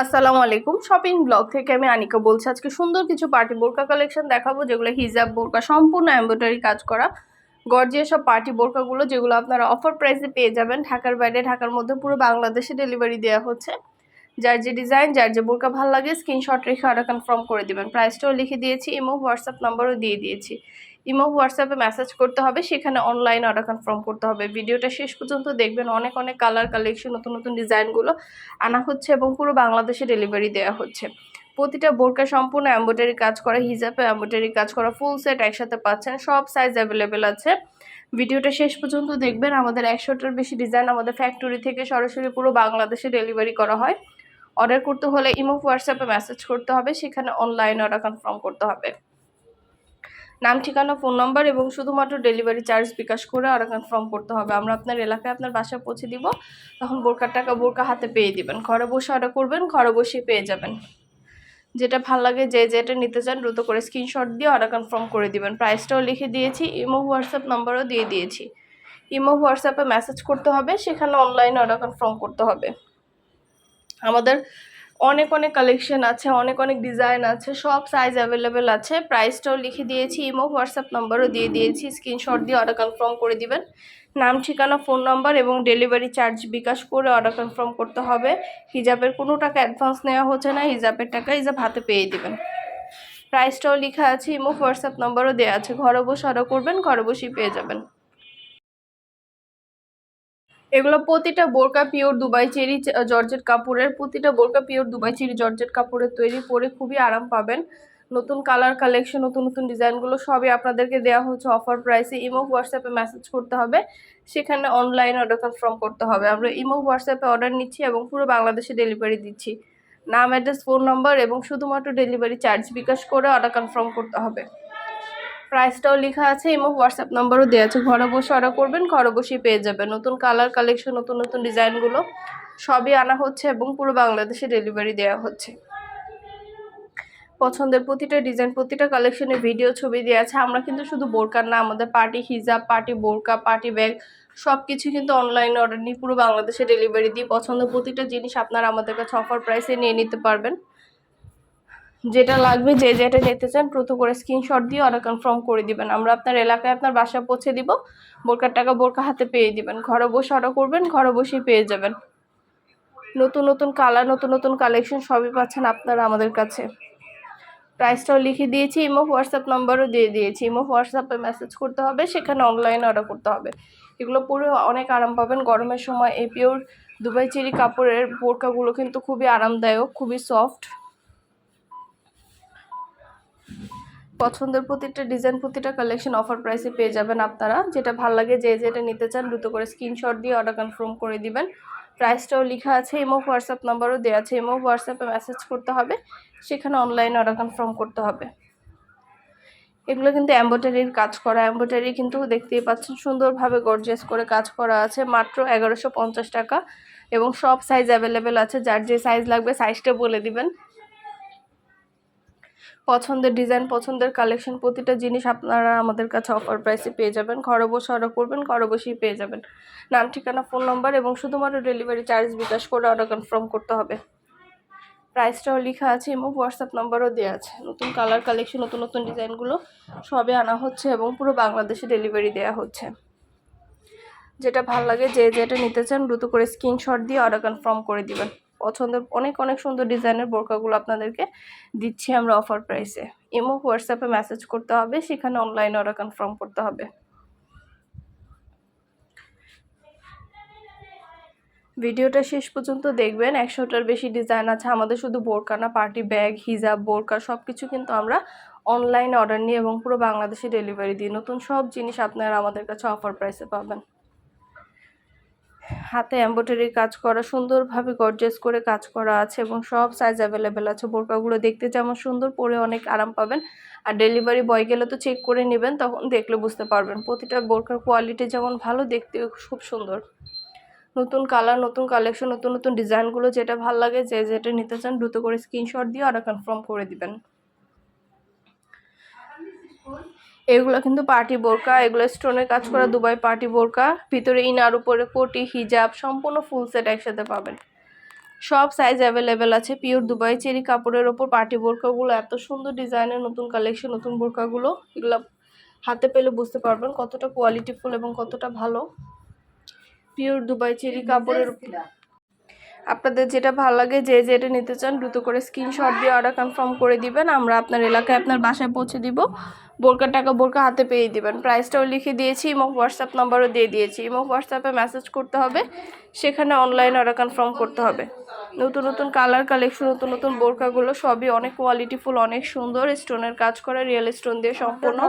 আসসালামু আলাইকুম। Shopping blog থেকে আমি আনিকা বলছি, আজকে সুন্দর কিছু পার্টি বোরকা কালেকশন দেখাবো, যেগুলো হিজাব বোরকা, সম্পূর্ণ এমব্রয়ডারি কাজ করা। গর্জিয়া সব পার্টি বোরকাগুলো, যেগুলো আপনারা অফার প্রাইসে পেয়ে যাবেন। ঢাকার বাইরে, ঢাকার মধ্যে পুরো বাংলাদেশে ডেলিভারি দেওয়া হচ্ছে। যার যে ডিজাইন যার যে বোরকা ভালো লাগে স্ক্রিনশট রেখে অর্ডার কনফার্ম করে দিবেন। প্রাইসটাও লিখে দিয়েছি ইমো হোয়াটসঅ্যাপ নাম্বারও দিয়ে দিয়েছি। ইমো, হোয়াটসঅ্যাপে মেসেজ করতে হবে, সেখানে অনলাইন অর্ডার কনফার্ম করতে হবে। ভিডিওটা শেষ পর্যন্ত দেখবেন, অনেক অনেক কালার কালেকশন নতুন নতুন ডিজাইনগুলো আনা হচ্ছে এবং পুরো বাংলাদেশে ডেলিভারি দেওয়া হচ্ছে। প্রতিটা বোরকা সম্পূর্ণ এম্ব্রয়ডারি কাজ করা, হিজাবে এম্ব্রয়ডারি কাজ করা ফুল সেট একসাথে পাচ্ছেন, সব সাইজ অ্যাভেলেবেল আছে। ভিডিওটা শেষ পর্যন্ত দেখবেন, আমাদের একশোটার বেশি ডিজাইন আমাদের ফ্যাক্টরি থেকে সরাসরি পুরো বাংলাদেশে ডেলিভারি করা হয়। অর্ডার করতে হলে ইমো, হোয়াটসঅ্যাপে মেসেজ করতে হবে, সেখানে অনলাইন অর্ডার কনফার্ম করতে হবে। নাম, ঠিকানা, ফোন নাম্বার এবং শুধুমাত্র ডেলিভারি চার্জ বিকাশ করে অর্ডার কনফার্ম করতে হবে। আমরা আপনার এলাকায় আপনার বাসায় পৌঁছে দিব, তখন বোরকার টাকা বোরকা হাতে পেয়ে দিবেন। ঘরে বসে অর্ডার করবেন, ঘরে বসে পেয়ে যাবেন। যেটা ভালো লাগে, যে যেটা নিতে চান দ্রুত করে স্ক্রিনশট দিয়ে অর্ডার কনফার্ম করে দিবেন। প্রাইসটাও লিখে দিয়েছি ইমো হোয়াটসঅ্যাপ নাম্বারও দিয়ে দিয়েছি। ইমো হোয়াটসঅ্যাপে মেসেজ করতে হবে, সেখানে অনলাইনে অর্ডার কনফার্ম করতে হবে। আমাদের অনেক অনেক কালেকশন আছে, অনেক অনেক ডিজাইন আছে, সব সাইজ অ্যাভেলেবেল আছে। প্রাইসটাও লিখে দিয়েছি ইমো হোয়াটসঅ্যাপ নাম্বারও দিয়ে দিয়েছি স্ক্রিনশট দিয়ে অর্ডার কনফার্ম করে দিবেন। নাম, ঠিকানা ফোন নাম্বার এবং ডেলিভারি চার্জ বিকাশ করে অর্ডার কনফার্ম করতে হবে। হিজাবের কোনো টাকা অ্যাডভান্স নেওয়া হচ্ছে না, হিজাবের টাকা হিজাব হাতে পেয়ে দিবেন। প্রাইসটাও লেখা আছে ইমো হোয়াটসঅ্যাপ নাম্বারও দেওয়া আছে। ঘরে বসে অর্ডার করবেন, ঘরে বসেই পেয়ে যাবেন। এগুলো প্রতিটা বোরকা পিওর দুবাই চেরি জর্জেট কাপড়ের প্রতিটা বোরকা পিওর দুবাই চেরি, জর্জেট কাপড়ের তৈরি পরে খুবই আরাম পাবেন। নতুন কালার কালেকশন নতুন নতুন ডিজাইনগুলো সবই আপনাদেরকে দেওয়া হচ্ছে অফার প্রাইসে ইমো হোয়াটসঅ্যাপে মেসেজ করতে হবে। সেখানে অনলাইন অর্ডার কনফার্ম করতে হবে। আমরা ইমো হোয়াটসঅ্যাপে অর্ডার নিচ্ছি এবং পুরো বাংলাদেশে ডেলিভারি দিচ্ছি। নাম অ্যাড্রেস ফোন নম্বর এবং শুধুমাত্র ডেলিভারি চার্জ বিকাশ করে অর্ডার কনফার্ম করতে হবে। প্রাইসটাও লেখা আছে, এবং হোয়াটসঅ্যাপ নাম্বারও দেওয়া আছে। ঘরে বসে অর্ডার করবেন, ঘরে বসেই পেয়ে যাবেন। নতুন কালার কালেকশন নতুন নতুন ডিজাইনগুলো সবই আনা হচ্ছে, এবং পুরো বাংলাদেশে ডেলিভারি দেওয়া হচ্ছে। পছন্দের প্রতিটা ডিজাইন প্রতিটা কালেকশনের ভিডিও ছবি দেওয়া আছে। আমরা কিন্তু শুধু বোরকার না, আমাদের পার্টি হিজাব, পার্টি বোরকা, পার্টি ব্যাগ সব কিছু কিন্তু অনলাইনে অর্ডার নিয়ে পুরো বাংলাদেশে ডেলিভারি দিই পছন্দের প্রতিটা জিনিস আপনারা আমাদের কাছে অফার প্রাইসে নিয়ে নিতে পারবেন। যেটা লাগবে, যে যেটা নিতে চান দ্রুত করে স্ক্রিনশট দিয়ে অর্ডার কনফার্ম করে দিবেন। আমরা আপনার এলাকায় আপনার বাসা পৌঁছে দিব। বোরকার টাকা বোরকা হাতে পেয়ে দিবেন। ঘরে বসে অর্ডার করবেন, ঘরে বসেই পেয়ে যাবেন। নতুন নতুন কালার নতুন নতুন কালেকশন সবই পাচ্ছেন আপনারা আমাদের কাছে। প্রাইসটাও লিখে দিয়েছি ইমো হোয়াটসঅ্যাপ নাম্বারও দিয়ে দিয়েছি। ইমো হোয়াটসঅ্যাপে মেসেজ করতে হবে, সেখানে অনলাইন অর্ডার করতে হবে। এগুলো পুরো অনেক আরাম পাবেন। গরমের সময় এই পিওর দুবাই চেরি কাপড়ের বোরকাগুলো কিন্তু খুবই আরামদায়ক, খুবই সফট পছন্দের প্রতিটা ডিজাইন প্রতিটা কালেকশন অফার প্রাইসে পেয়ে যাবেন আপনারা। যেটা ভালো লাগে, যে যেটা নিতে চান, দ্রুত করে স্ক্রিনশট দিয়ে অর্ডার কনফার্ম করে দিবেন। প্রাইসটাও লেখা আছে এমও হোয়াটসঅ্যাপ নাম্বারও দেওয়া আছে। এমও হোয়াটসঅ্যাপে মেসেজ করতে হবে, সেখানে অনলাইনে অর্ডার কনফার্ম করতে হবে। এগুলো কিন্তু এম্ব্রয়ডারির কাজ করা। এম্ব্রয়ডারি কিন্তু দেখতেই পাচ্ছেন, সুন্দরভাবে গর্জিয়াস করে কাজ করা আছে, মাত্র এগারোশো টাকা। এবং সব সাইজ অ্যাভেলেবেল আছে, যার যে সাইজ লাগবে সাইজটা বলে দিবেন। পছন্দের ডিজাইন পছন্দের কালেকশন প্রতিটা জিনিস আপনারা আমাদের কাছে অফার প্রাইসে পেয়ে যাবেন। ঘরে বসে অর্ডার করবেন, ঘরে বসেই পেয়ে যাবেন। নাম, ঠিকানা ফোন নাম্বার এবং শুধুমাত্র ডেলিভারি চার্জ বিকাশ করে অর্ডার কনফার্ম করতে হবে। প্রাইসটাও লেখা আছে এবং হোয়াটসঅ্যাপ নাম্বারও দেওয়া আছে। নতুন কালার কালেকশন নতুন নতুন ডিজাইনগুলো সবে আনা হচ্ছে এবং পুরো বাংলাদেশে ডেলিভারি দেওয়া হচ্ছে। যেটা ভালো লাগে, যে যেটা নিতে চান দ্রুত করে স্ক্রিনশট দিয়ে অর্ডার কনফার্ম করে দিবেন। পছন্দের, অনেক অনেক সুন্দর ডিজাইনের বোরকাগুলো আপনাদেরকে দিচ্ছি আমরা অফার প্রাইসে ইমো, হোয়াটসঅ্যাপে মেসেজ করতে হবে, সেখানে অনলাইন অর্ডার কনফার্ম করতে হবে। ভিডিওটা শেষ পর্যন্ত দেখবেন, একশোটার বেশি ডিজাইন আছে, আমাদের শুধু বোরকা না পার্টি ব্যাগ হিজাব বোরকা সব কিছু কিন্তু আমরা অনলাইন অর্ডার নিই এবং পুরো বাংলাদেশে ডেলিভারি দিই নতুন সব জিনিস আপনারা আমাদের কাছে অফার প্রাইসে পাবেন। হাতে এম্ব্রয়ডারি কাজ করা, সুন্দরভাবে গর্জেস করে কাজ করা আছে এবং সব সাইজ অ্যাভেলেবেল আছে। বোরকাগুলো দেখতে যেমন সুন্দর পরে অনেক আরাম পাবেন। আর ডেলিভারি বয় গেলে তো চেক করে নেবেন, তখন দেখলে বুঝতে পারবেন। প্রতিটা বোরকার কোয়ালিটি যেমন ভালো দেখতে খুব সুন্দর। নতুন কালার নতুন কালেকশন নতুন নতুন ডিজাইনগুলো যেটা ভালো লাগে, যে যেটা নিতে চান দ্রুত করে স্ক্রিনশট দিয়ে অর্ডার কনফার্ম করে দিবেন। এগুলো কিন্তু পার্টি বোরকা এগুলো স্টোনের কাজ করা দুবাই পার্টি বোরকা। ভিতরে ইনার উপরে কোটি হিজাব সম্পূর্ণ ফুল সেট একসাথে পাবেন। সব সাইজ অ্যাভেলেবেল আছে পিওর দুবাই চেরি কাপড়ের ওপর পার্টি বোরকাগুলো এত সুন্দর ডিজাইনের নতুন কালেকশন নতুন বোরকাগুলো। এগুলো হাতে পেলে বুঝতে পারবেন কতটা কোয়ালিটিফুল এবং কতটা ভালো। পিওর দুবাই চেরি কাপড়ের আপনাদের যেটা ভালো লাগে, যে যেটা নিতে চান দ্রুত করে স্ক্রিনশট দিয়ে অর্ডার কনফার্ম করে দিবেন, আমরা আপনার এলাকায় আপনার বাসায় পৌঁছে দিব। বোরকার টাকা বোরকা হাতে পেয়ে দিবেন। প্রাইসটাও লিখে দিয়েছি, এবং হোয়াটসঅ্যাপ নাম্বারও দিয়ে দিয়েছি। এবং হোয়াটসঅ্যাপে মেসেজ করতে হবে, সেখানে অনলাইন অর্ডার কনফার্ম করতে হবে। নতুন নতুন কালার কালেকশন নতুন নতুন বোরকাগুলো সবই অনেক কোয়ালিটিফুল অনেক সুন্দর। স্টোনের কাজ করা রিয়েল স্টোন দিয়ে সম্পূর্ণ।